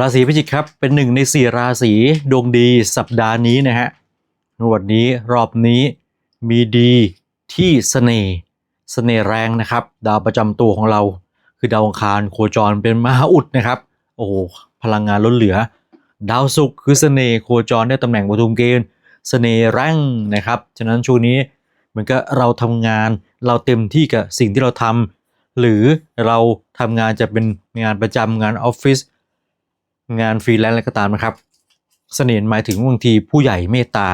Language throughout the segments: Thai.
ราศีพิจิกครับเป็นหนึ่งในสี่ราศีดวงดีสัปดาห์นี้นะฮะวดนี้รอบนี้มีดีที่เสน่ห์เสน่ห์แรงนะครับ ดาวประจำตัวของเรา คือดาวอังคารโคจรเป็นมหาอุดนะครับ โอ้โหพลังงานล้นเหลือ ดาวศุกร์คือเสน่ห์โคจรได้ตำแหน่งปทุมเกณฑ์เสน่ห์แรงนะครับฉะนั้นช่วงนี้เหมือนกับเราทำงานเราเต็มที่กับสิ่งที่เราทำหรือเราทำงานจะเป็นงานประจำงานออฟฟิศ งานฟรีแลนซ์อะไรก็ตามนะครับ เสน่ห์หมายถึงบางทีผู้ใหญ่เมตตา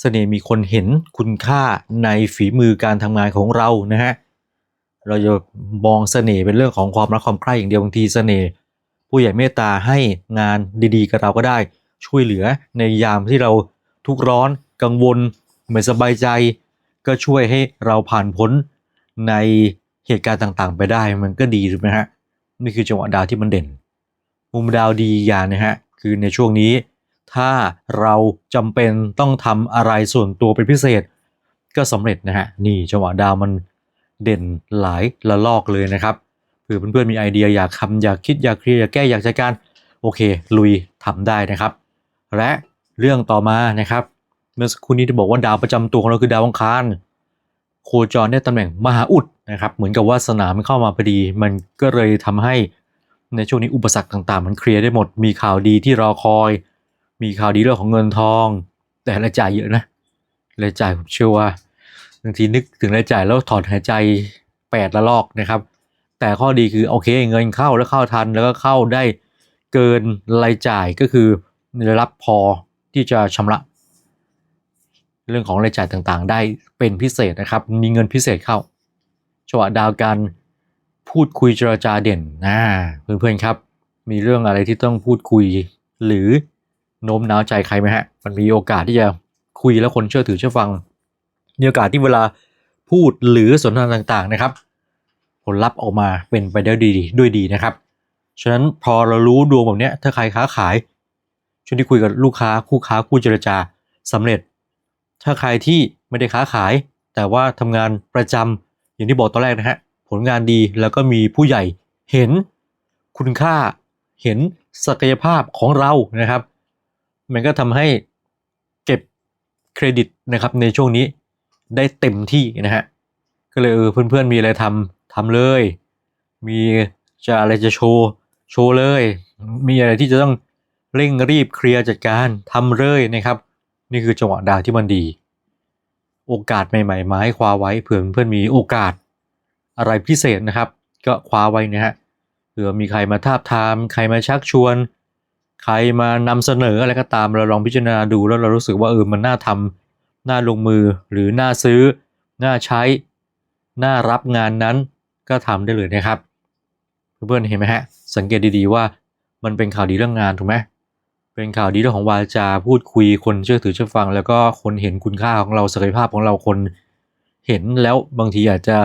เสน่ห์มีคนเห็นคุณค่าในฝีมือการทำงานของเรานะฮะเราจะมองเสน่ห์เป็นเรื่องของความรักความใคร่อย่างเดียวบางทีเสน่ห์ผู้ใหญ่เมตตาให้งานดีๆกับเราก็ได้ ช่วยเหลือในยามที่เราทุกข์ร้อนกังวลไม่สบายใจ ก็ช่วยให้เราผ่านพ้นในเหตุการณ์ต่างๆ ไปได้มันก็ดีถูกไหมฮะนี่คือจังหวะดาวที่มันเด่น มุมดาวดีอย่างนะฮะคือในช่วงนี้ ถ้าเราจำเป็นต้องทำอะไรส่วนตัวเป็นพิเศษ ก็สำเร็จนะฮะนี่จังหวะดาวมันเด่นหลายระลอกเลยนะครับเผื่อเพื่อนๆมีไอเดียอยากทำอยากคิดอยากเคลียร์อยากแก้อยากจัดการโอเค ลุยทำได้นะครับ และเรื่องต่อมานะครับเมื่อสักครู่นี้ที่บอกว่าดาวประจำตัวของเราคือดาวอังคารโคจรได้ตำแหน่งมหาอุดนะครับ เหมือนกับว่าสนามมันเข้ามาพอดี มันก็เลยทำให้ ในช่วงนี้อุปสรรคต่างๆ มันเคลียร์ได้หมด มีข่าวดีที่รอคอย มีข่าวดีเรื่องของเงินทอง แต่รายจ่ายเยอะนะรายจ่ายผมเชื่อว่าบางทีนึกถึงรายจ่ายแล้วถอนหายใจแปดละลอกนะครับ แต่ข้อดีคือโอเคเงินเข้าแล้วเข้าทันแล้วก็เข้าได้เกินรายจ่ายก็คือได้รับพอที่จะชำระ เรื่องของรายจ่ายต่างๆ ได้เป็นพิเศษนะครับ มีเงินพิเศษเข้าจังหวะดาวการ พูดคุยเจรจาเด่นนะเพื่อนๆครับ มีเรื่องอะไรที่ต้องพูดคุย หรือโน้มน้าวใจใครไหมฮะ มันมีโอกาสที่จะคุยแล้วคนเชื่อถือเชื่อฟัง มีโอกาสที่เวลาพูดหรือสนทนาต่างๆนะครับ ผลลัพธ์ออกมาเป็นไปได้ดีด้วยดีนะครับ ฉะนั้นพอเรารู้ดวงแบบเนี้ยถ้าใครค้าขายช่วงที่คุยกับลูกค้าคู่ค้าคู่เจรจาสำเร็จ ถ้าใครที่ไม่ได้ค้าขาย แต่ว่าทำงานประจำอย่างที่บอกตอนแรกนะฮะ ผลงานดีแล้วก็มีผู้ใหญ่เห็นคุณค่าเห็นศักยภาพของเรานะครับ มันก็ทำให้เก็บเครดิตนะครับในช่วงนี้ได้เต็มที่นะฮะก็เลยเออเพื่อนๆมีอะไรทำทำเลย มีจะอะไรจะโชว์โชว์เลย มีอะไรที่จะต้องเร่งรีบเคลียร์จัดการทำเลยนะครับ นี่คือจังหวะดาวที่มันดี โอกาสใหม่ๆมาให้คว้าไว้เผื่อเพื่อนๆมีโอกาส อะไรพิเศษนะครับ ก็คว้าไว้นะฮะเผื่อมีใครมาทาบทาม ใครมาชักชวน ใครมานำเสนออะไรก็ตามเราลองพิจารณาดูแล้วเรารู้สึกว่าเออมันน่าทำน่าลงมือหรือน่าซื้อ น่าใช้ น่ารับงานนั้นก็ทำได้เลยนะครับ เพื่อนๆเห็นไหมฮะสังเกตดีๆว่ามันเป็นข่าวดีเรื่องงานถูกไหมเป็นข่าวดีเรื่องของวาจาพูดคุยคนเชื่อถือเชื่อฟัง แล้วก็คนเห็นคุณค่าของเราศักยภาพของเราคนเห็นแล้วบางทีอาจจะ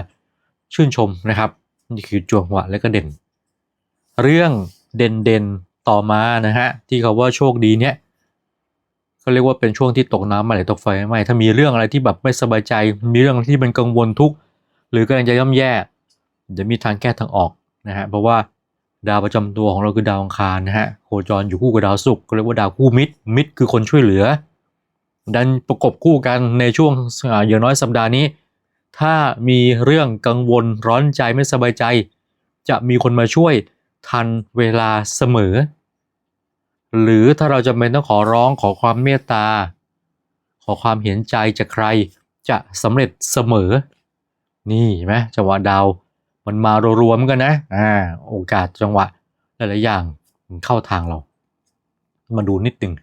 ชื่นชมนะครับนี่คือจวงหวะและก็เด่น เรื่องเด่นเด่นๆต่อมานะฮะที่เขาว่าโชคดีเนี้ยเขาเรียกว่าเป็นช่วงที่ตกน้ำมาไหลตกไฟไหม้ถ้ามีเรื่องอะไรที่แบบไม่สบายใจ มีเรื่องที่มันกังวลทุกข์หรือกำลังจะย่ำแย่จะมีทางแก้ทางออกนะฮะเพราะว่าดาวประจำตัวของเราคือดาวอังคารนะฮะโคจรอยู่คู่กับดาวศุกร์ก็เรียกว่าดาวคู่มิตร มิตรคือคนช่วยเหลือ ดันประกบคู่กันในช่วงอย่างน้อยสัปดาห์นี้ ถ้ามีเรื่องกังวลร้อนใจไม่สบายใจ จะมีคนมาช่วยทันเวลาเสมอ หรือถ้าเราจะเป็นต้องขอร้องขอความเมตตา ขอความเห็นใจจากใครจะสำเร็จเสมอ นี่ไหมจังหวะดาวมันมารวมๆกันนะอ่าโอกาสจังหวะหลายๆอย่างมันเข้าทางเรา มาดูนิดหนึ่ง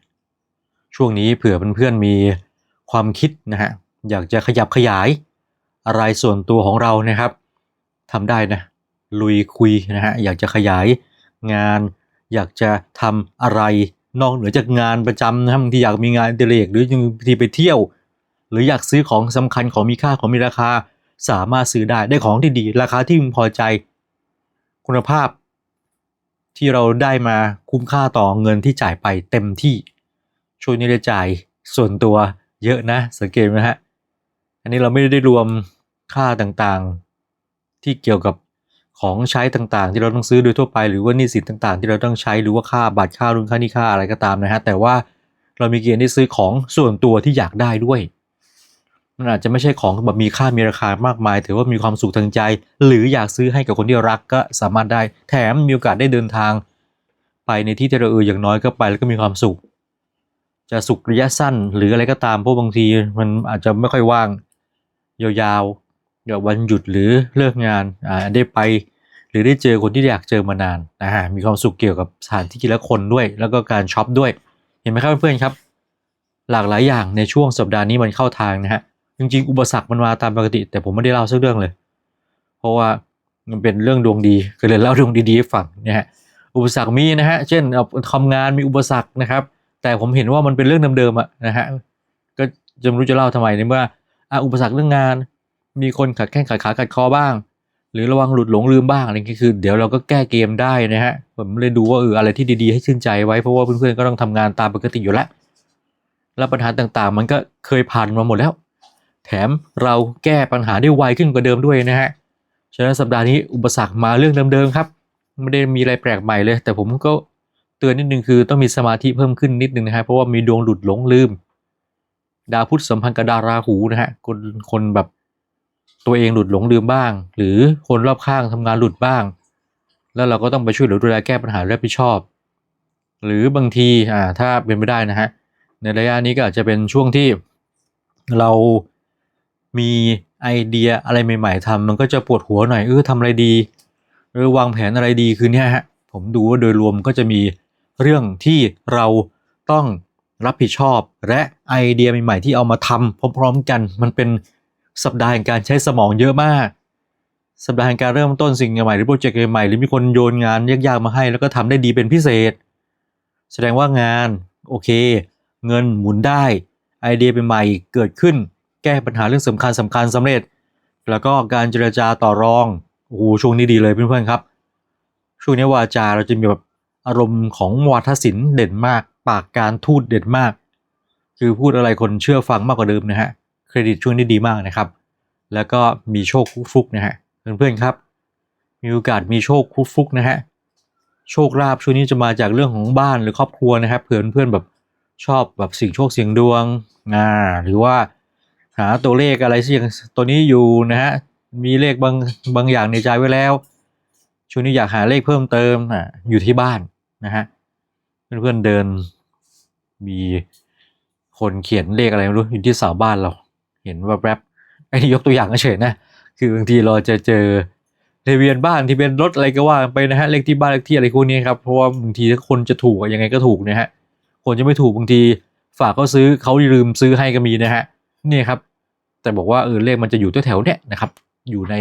ช่วงนี้เผื่อเพื่อนๆมีความคิดนะฮะอยากจะขยับขยาย อะไรส่วนตัวของเรานะครับทำได้นะลุยคุยนะฮะอยากจะขยายงาน อยากจะทำอะไรนอกเหนือจากงานประจำนะครับบางทีอยากมีงานอดิเรกหรือบางทีไปเที่ยว หรืออยากซื้อของสำคัญของมีค่าของมีราคาสามารถซื้อได้ได้ของที่ดีราคาที่พึงพอใจ คุณภาพ ที่เราได้มาคุ้มค่าต่อเงินที่จ่ายไปเต็มที่ช่วยนี้ได้จ่ายส่วนตัวเยอะนะสังเกตไหมฮะอันนี้เราไม่ได้รวม ค่าต่างๆ ที่เกี่ยวกับของใช้ต่างๆ ที่เราต้องซื้อโดยทั่วไปหรือว่านี้สินต่างๆ ที่เราต้องใช้หรือว่าค่าบัตรค่ารุ่นค่านี้ค่าอะไรก็ตามนะฮะแต่ว่าเรามีเกณฑ์ได้ซื้อของส่วนตัวที่อยากได้ด้วยมันอาจจะไม่ใช่ของแบบมีค่ามีราคามากมาย ถือว่ามีความสุขทางใจ หรืออยากซื้อให้กับคนที่รักก็สามารถได้ แถมมีโอกาสได้เดินทาง ไปในที่ที่เราเอออย่างน้อยก็ไปแล้วก็มีความสุข จะสุขระยะสั้นหรืออะไรก็ตามเพราะบางทีมันอาจจะไม่ค่อยว่างยาวๆ เดี๋ยววันหยุดหรือเลิกงานอ่าได้ไป หรือได้เจอคนที่อยากเจอมานานนะฮะมีความสุขเกี่ยวกับสถานที่และคนด้วย แล้วก็การช็อปด้วย เห็นไหมครับเพื่อนๆครับ หลากหลายอย่างในช่วงสัปดาห์นี้มันเข้าทางนะฮะจริงๆอุปสรรคมันมาตามปกติ แต่ผมไม่ได้เล่าสักเรื่องเลย เพราะว่ามันเป็นเรื่องดวงดีก็เลยเล่าดวงดีๆให้ฟังนะฮะอุปสรรคมีนะฮะเช่นเอาทำงานมีอุปสรรคนะครับ แต่ผมเห็นว่ามันเป็นเรื่องเดิมๆอะนะฮะก็จะไม่รู้จะเล่าทำไมในเมื่ออะอุปสรรคเรื่องงาน มีคนขัดแข้งขัดขาขัดคอบ้าง หรือระวังหลุดหลงลืมบ้างอะไรอย่างเงี้ยคือ เดี๋ยวเราก็แก้เกมได้นะฮะผมเลยดูว่าเอออะไรที่ดีๆให้ชื่นใจไว้เพราะว่าเพื่อนๆก็ต้องทำงานตามปกติอยู่แล้วแล้วปัญหาต่างๆ มันก็เคยผ่านมาหมดแล้ว แถมเราแก้ปัญหาได้ไวขึ้นกว่าเดิมด้วยนะฮะฉะนั้นสัปดาห์นี้อุปสรรคมาเรื่องเดิมๆครับไม่ได้มีอะไรแปลกใหม่เลย แต่ผมก็เตือนนิดนึงคือต้องมีสมาธิเพิ่มขึ้นนิดนึงนะฮะเพราะว่ามีดวงหลุดหลงลืม ดาวพุธสัมพันธ์กับดาวราหูนะฮะคนคนแบบ ตัวเองหลุดหลงลืมบ้าง หรือคนรอบข้างทำงานหลุดบ้าง แล้วเราก็ต้องไปช่วยเหลือดูแลแก้ปัญหารับผิดชอบ หรือบางทีอ่าถ้าเป็นไม่ได้นะฮะในระยะนี้ก็อาจจะเป็นช่วงที่เรามีไอเดียอะไรใหม่ๆทำมันก็จะปวดหัวหน่อยเออทำอะไรดีหรือวางแผนอะไรดีคือเนี่ยฮะผมดูว่าโดยรวมก็จะมีเรื่องที่เราต้องรับผิดชอบ และไอเดียใหม่ๆที่เอามาทำพร้อมๆกัน มันเป็น สัปดาห์แห่งการใช้สมองเยอะมาก สัปดาห์แห่งการเริ่มต้นสิ่งใหม่หรือโปรเจกต์ใหม่หรือมีคนโยนงานยากๆมาให้ แล้วก็ทำได้ดีเป็นพิเศษ แสดงว่างานโอเค เงินหมุนได้ ไอเดียใหม่เกิดขึ้น แก้ปัญหาเรื่องสำคัญสำคัญสำเร็จ แล้วก็การเจรจาต่อรองโอ้โหช่วงนี้ดีเลยเพื่อนๆครับ ช่วงนี้วาจาเราจะมีแบบอารมณ์ของวาทศิลป์เด่นมาก ปากการทูตเด่นมาก คือพูดอะไรคนเชื่อฟังมากกว่าเดิมนะฮะ เครดิตช่วงนี้ดีมากนะครับ แล้วก็มีโชคฟุกนะฮะเพื่อนๆครับ มีโอกาสมีโชคฟุกนะฮะโชคลาภช่วงนี้จะมาจากเรื่องของบ้านหรือครอบครัวนะครับเพื่อเพื่อนๆแบบชอบแบบสิ่งโชคเสียงดวงอ่าหรือว่าหาตัวเลขอะไรที่ยังตัวนี้อยู่นะฮะมีเลขบางบางอย่างในใจไว้แล้วช่วงนี้อยากหาเลขเพิ่มเติมอะอยู่ที่บ้านนะฮะเพื่อนๆเดินมีคนเขียนเลขอะไรไม่รู้อยู่ที่เสาบ้านเรา เห็นว่าแรปไอ้นี่ยกตัวอย่างเฉยๆนะ คือบางทีเราจะเจอทะเบียนบ้านที่เป็นรถอะไรก็ว่าไปนะฮะเลขที่บ้านเลขที่อะไรพวกนี้ครับเพราะว่าบางทีถ้าคนจะถูกยังไงก็ถูกนะฮะคนจะไม่ถูกบางทีฝากเขาซื้อเขาลืมซื้อให้ก็มีนะฮะนี่ครับ แต่บอกว่าเออเลขมันจะอยู่แถวๆเนี้ยนะครับ อยู่ใน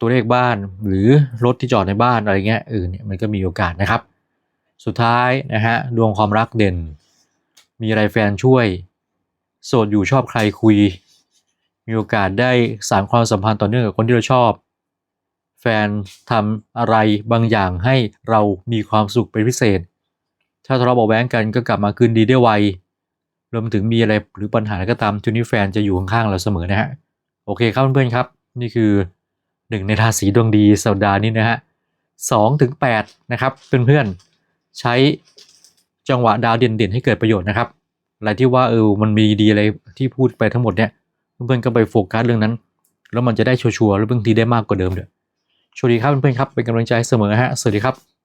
ตัวเลขบ้านหรือรถที่จอดในบ้านอะไรเงี้ยเออเนี่ยมันก็มีโอกาสนะครับ สุดท้ายนะฮะดวงความรักเด่น มีอะไรแฟนช่วย โสดอยู่ชอบใครคุย มีโอกาสได้สานความสัมพันธ์ต่อเนื่องกับคนที่เราชอบ แฟนทำอะไรบางอย่างให้เรามีความสุขเป็นพิเศษ ถ้าทะเลาะเบาะแว้งกันก็กลับมาคืนดีได้ไวรวมถึงมีอะไรหรือปัญหาก็ตามทุกนี้แฟนจะอยู่ข้างๆเราเสมอนะฮะโอเคครับเพื่อนๆครับ นี่คือหนึ่งในราศีดวงดีสัปดาห์นี้นะฮะสองถึงแปดนะครับเพื่อนๆใช้จังหวะดาวเด่นๆ ให้เกิดประโยชน์นะครับอะไรที่ว่าเออมันมีดีอะไรที่พูดไปทั้งหมดเนี่ย เพื่อนๆก็ไปโฟกัสเรื่องนั้น แล้วมันจะได้ชัวร์ๆแล้วบางทีได้มากกว่าเดิมเด้อโชคดีครับเพื่อนๆครับเป็นกำลังใจเสมอฮะสวัสดีครับ